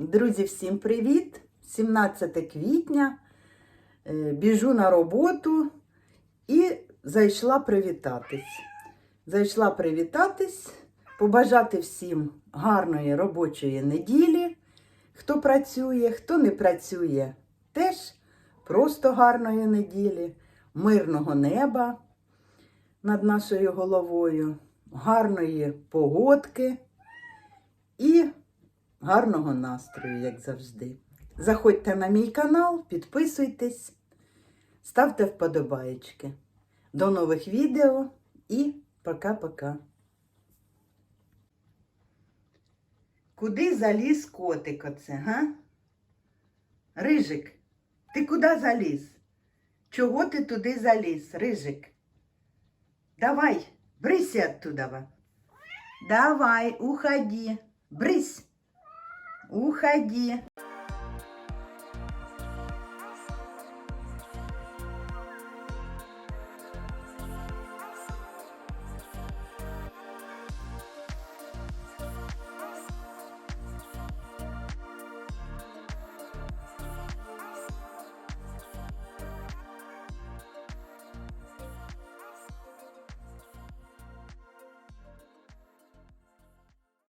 Друзі, всім привіт! 17 квітня. Е, Біжу на роботу і зайшла привітатись. Зайшла привітатись, побажати всім гарної робочої неділі. Хто працює, хто не працює, теж просто гарної неділі, мирного неба над нашою головою, гарної погодки і гарного настрою, як завжди. Заходьте на мій канал, підписуйтесь, ставте вподобаєчки. До нових відео і пока-пока. Куди заліз котик оце, га? Рижик, ти куди заліз? Чого ти туди заліз, Рижик? Давай, брысь оттуда. Давай, уходи. Брысь. Уходи.